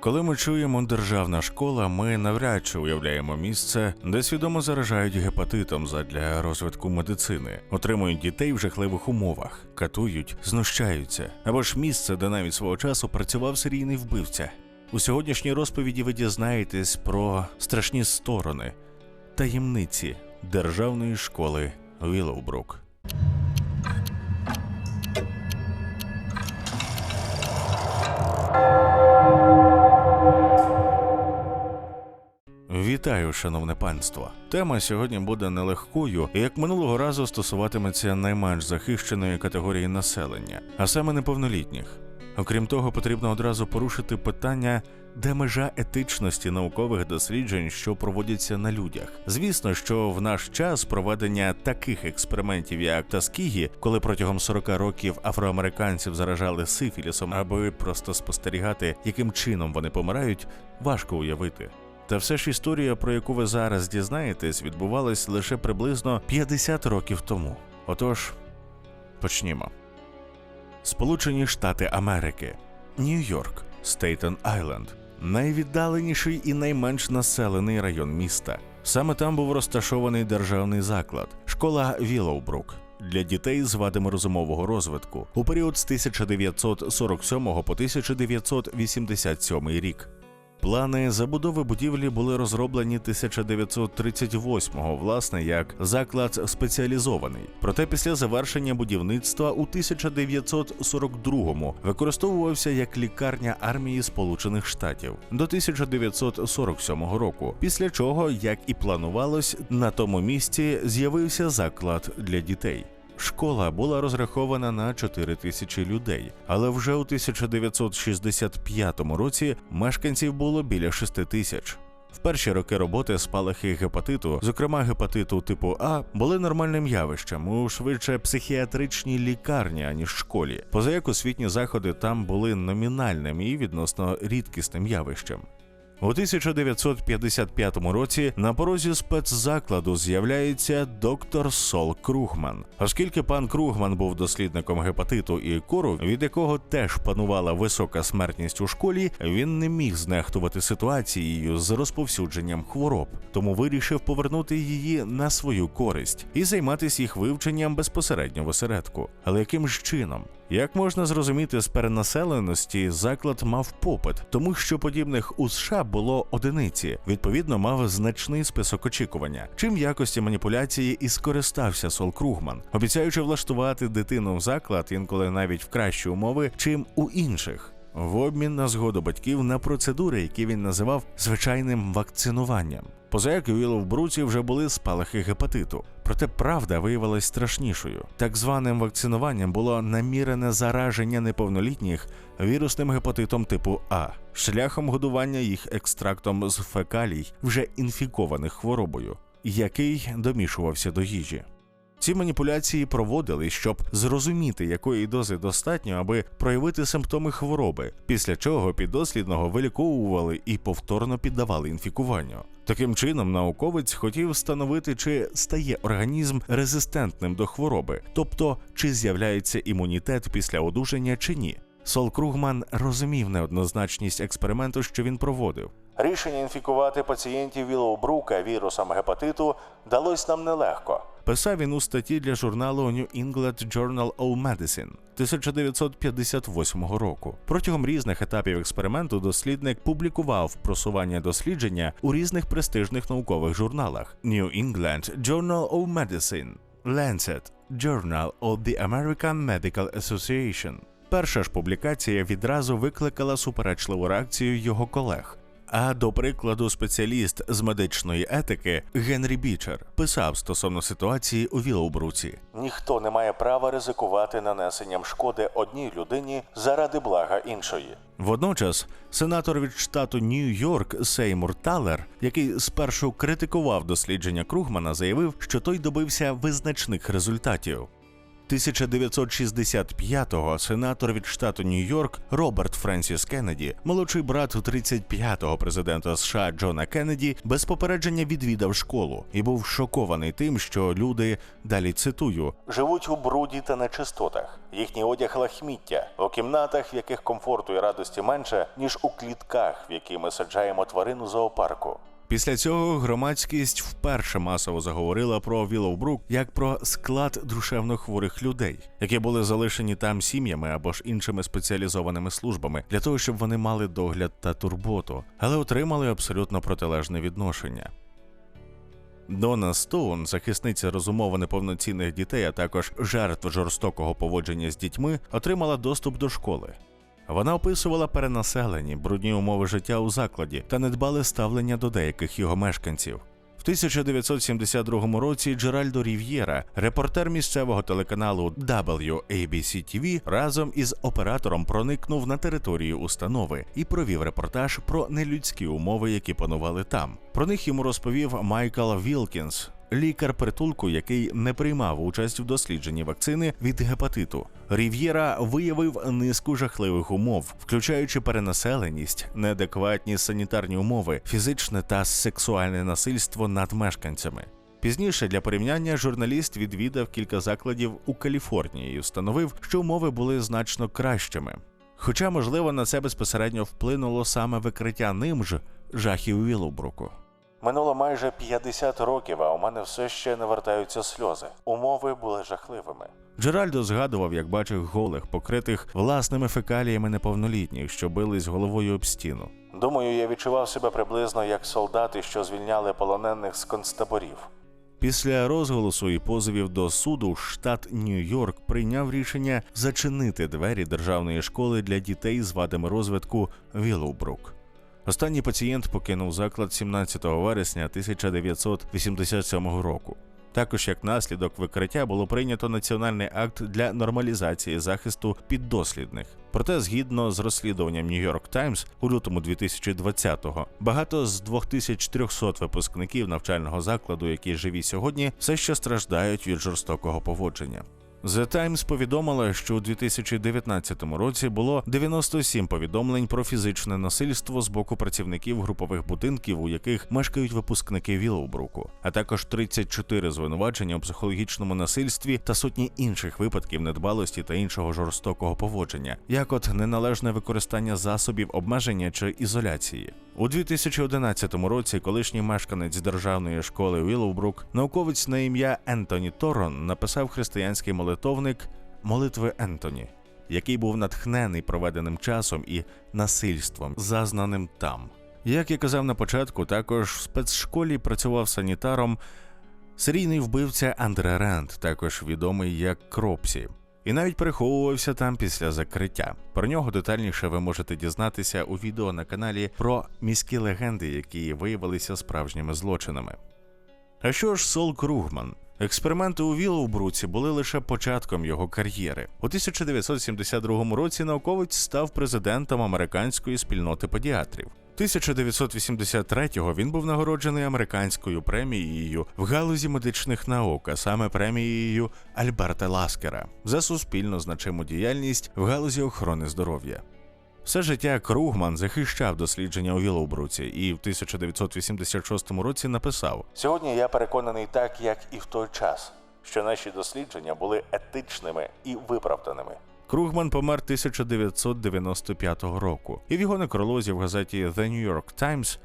Коли ми чуємо державна школа, ми навряд чи уявляємо місце, де свідомо заражають гепатитом задля розвитку медицини, отримують дітей в жахливих умовах, катують, знущаються, або ж місце, де навіть свого часу працював серійний вбивця. У сьогоднішній розповіді ви дізнаєтесь про страшні сторони, таємниці державної школи Вілоубрук. Вітаю, шановне панство. Тема сьогодні буде нелегкою, і як минулого разу стосуватиметься найменш захищеної категорії населення, а саме неповнолітніх. Окрім того, потрібно одразу порушити питання, де межа етичності наукових досліджень, що проводяться на людях. Звісно, що в наш час проведення таких експериментів, як Таскігі, коли протягом 40 років афроамериканців заражали сифілісом, аби просто спостерігати, яким чином вони помирають, важко уявити. Та все ж історія, про яку ви зараз дізнаєтесь, відбувалась лише приблизно 50 років тому. Отож, почнімо. Сполучені Штати Америки, Нью-Йорк, Стейтен Айленд, найвіддаленіший і найменш населений район міста. Саме там був розташований державний заклад, школа Вілоубрук для дітей з вадами розумового розвитку у період з 1947 по 1987 рік. Плани забудови будівлі були розроблені 1938-го, власне, як заклад спеціалізований. Проте після завершення будівництва у 1942-му використовувався як лікарня армії Сполучених Штатів до 1947 року. Після чого, як і планувалось, на тому місці з'явився заклад для дітей. Школа була розрахована на 4 тисячі людей, але вже у 1965 році мешканців було біля 6 тисяч. В перші роки роботи спалахи гепатиту, зокрема гепатиту типу А, були нормальним явищем у швидше психіатричній лікарні, аніж школі. Позаяк освітні заходи там були номінальним і відносно рідкісним явищем. У 1955 році на порозі спецзакладу з'являється доктор Сол Кругман. Оскільки пан Кругман був дослідником гепатиту і кору, від якого теж панувала висока смертність у школі, він не міг знехтувати ситуацією з розповсюдженням хвороб, тому вирішив повернути її на свою користь і займатися їх вивченням безпосередньо в осередку. Але яким ж чином? Як можна зрозуміти з перенаселеності, заклад мав попит, тому що подібних у США було одиниці, відповідно, мав значний список очікування. Чим в якості маніпуляції і скористався Сол Кругман, обіцяючи влаштувати дитину в заклад інколи навіть в кращі умови, чим у інших. В обмін на згоду батьків на процедури, які він називав звичайним вакцинуванням. Позаяк у Віловбруці вже були спалахи гепатиту. Проте правда виявилась страшнішою. Так званим вакцинуванням було намірене зараження неповнолітніх вірусним гепатитом типу А, шляхом годування їх екстрактом з фекалій, вже інфікованих хворобою, який домішувався до їжі. Ці маніпуляції проводили, щоб зрозуміти, якої дози достатньо, аби проявити симптоми хвороби, після чого піддослідного виліковували і повторно піддавали інфікуванню. Таким чином, науковець хотів встановити, чи стає організм резистентним до хвороби, тобто чи з'являється імунітет після одужання чи ні. Сол Кругман розумів неоднозначність експерименту, що він проводив. Рішення інфікувати пацієнтів Вілоубрука вірусом гепатиту далось нам нелегко. Писав він у статті для журналу New England Journal of Medicine 1958 року. Протягом різних етапів експерименту дослідник публікував просування дослідження у різних престижних наукових журналах: New England Journal of Medicine, Lancet, Journal of the American Medical Association. Перша ж публікація відразу викликала суперечливу реакцію його колег. А до прикладу, спеціаліст з медичної етики Генрі Бічер писав стосовно ситуації у Вілоубруці: ніхто не має права ризикувати нанесенням шкоди одній людині заради блага іншої. Водночас, сенатор від штату Нью-Йорк Сеймур Талер, який спершу критикував дослідження Кругмана, заявив, що той добився визначних результатів. 1965-го сенатор від штату Нью-Йорк Роберт Френсіс Кеннеді, молодший брат 35-го президента США Джона Кеннеді, без попередження відвідав школу і був шокований тим, що люди далі цитую живуть у бруді та нечистотах. Їхній одяг лахміття у кімнатах, в яких комфорту і радості менше ніж у клітках, в які ми саджаємо тварину зоопарку. Після цього громадськість вперше масово заговорила про Віловбрук як про склад душевно хворих людей, які були залишені там сім'ями або ж іншими спеціалізованими службами для того, щоб вони мали догляд та турботу, але отримали абсолютно протилежне відношення. Дона Стоун, захисниця розумово неповноцінних дітей, а також жертв жорстокого поводження з дітьми, отримала доступ до школи. Вона описувала перенаселені, брудні умови життя у закладі та недбале ставлення до деяких його мешканців. В 1972 році Джеральдо Рів'єра, репортер місцевого телеканалу WABC-TV, разом із оператором проникнув на територію установи і провів репортаж про нелюдські умови, які панували там. Про них йому розповів Майкл Вілкінс, лікар притулку, який не приймав участь в дослідженні вакцини від гепатиту. Рів'єра виявив низку жахливих умов, включаючи перенаселеність, неадекватні санітарні умови, фізичне та сексуальне насильство над мешканцями. Пізніше для порівняння журналіст відвідав кілька закладів у Каліфорнії і встановив, що умови були значно кращими. Хоча, можливо, на це безпосередньо вплинуло саме викриття ним ж жахів Віллоубруку. Минуло майже 50 років, а у мене все ще не вертаються сльози. Умови були жахливими. Джеральдо згадував, як бачив голих, покритих власними фекаліями неповнолітніх, що бились головою об стіну. Думаю, я відчував себе приблизно як солдати, що звільняли полонених з концтаборів. Після розголосу і позовів до суду штат Нью-Йорк прийняв рішення зачинити двері державної школи для дітей з вадами розвитку Віллоубрук. Останній пацієнт покинув заклад 17 вересня 1987 року. Також як наслідок викриття було прийнято національний акт для нормалізації захисту піддослідних. Проте, згідно з розслідуванням New York Times у лютому 2020-го, багато з 2300 випускників навчального закладу, які живі сьогодні, все ще страждають від жорстокого поводження. The Times повідомила, що у 2019 році було 97 повідомлень про фізичне насильство з боку працівників групових будинків, у яких мешкають випускники Вілоубруку, а також 34 звинувачення у психологічному насильстві та сотні інших випадків недбалості та іншого жорстокого поводження, як от неналежне використання засобів обмеження чи ізоляції. У 2011 році колишній мешканець державної школи Віллоубрук, науковець на ім'я Ентоні Торон, написав християнський молитовник Молитви Ентоні, який був натхнений проведеним часом і насильством, зазнаним там. Як я казав на початку, також в спецшколі працював санітаром серійний вбивця Андре Ренд, також відомий як Кропсі. І навіть переховувався там після закриття. Про нього детальніше ви можете дізнатися у відео на каналі про міські легенди, які виявилися справжніми злочинами. А що ж Сол Кругман? Експерименти у Віллоубруці були лише початком його кар'єри. У 1972 році науковець став президентом американської спільноти педіатрів. 1983-го він був нагороджений американською премією в галузі медичних наук, а саме премією Альберта Ласкера за суспільно значиму діяльність в галузі охорони здоров'я. Все життя Кругман захищав дослідження у Вілоубруці і в 1986 році написав: Сьогодні я переконаний так, як і в той час, що наші дослідження були етичними і виправданими. Кругман помер 1995 року, і в його некролозі в газеті The New York Times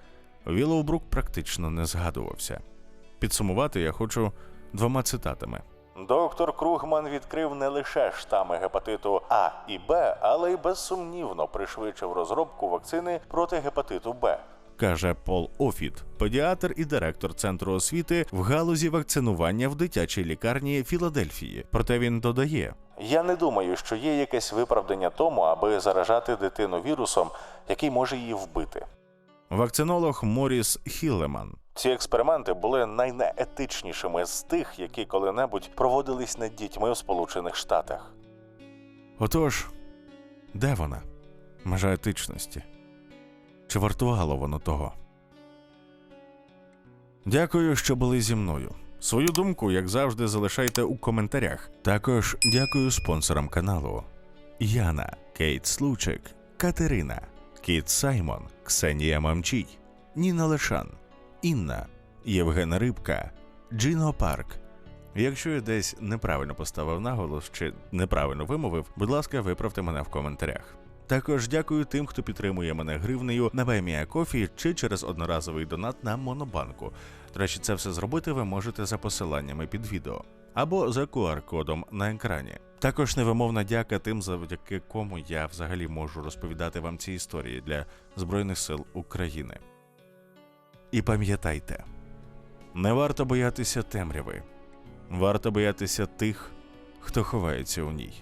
Вілоубрук практично не згадувався. Підсумувати я хочу двома цитатами. Доктор Кругман відкрив не лише штами гепатиту А і Б, але й безсумнівно пришвидшив розробку вакцини проти гепатиту Б. Каже Пол Офіт, педіатр і директор центру освіти в галузі вакцинування в дитячій лікарні Філадельфії. Проте він додає: Я не думаю, що є якесь виправдання тому, аби заражати дитину вірусом, який може її вбити. Вакцинолог Моріс Хіллеман. Ці експерименти були найнеетичнішими з тих, які коли-небудь проводились над дітьми у Сполучених Штатах. Отож, де вона? Межа етичності? Чи вартувало воно того? Дякую, що були зі мною. Свою думку, як завжди, залишайте у коментарях. Також дякую спонсорам каналу: Яна, Кейт Случик, Катерина, Кіт Саймон, Ксенія Мамчій, Ніна Лешан, Інна, Євгена Рибка, Джино Парк. Якщо я десь неправильно поставив наголос чи неправильно вимовив, будь ласка, виправте мене в коментарях. Також дякую тим, хто підтримує мене гривнею на Кофі чи через одноразовий донат на Монобанку. До це все зробити ви можете за посиланнями під відео або за QR-кодом на екрані. Також невимовна дяка тим, завдяки кому я взагалі можу розповідати вам ці історії для Збройних сил України. І пам'ятайте, не варто боятися темряви, варто боятися тих, хто ховається у ній.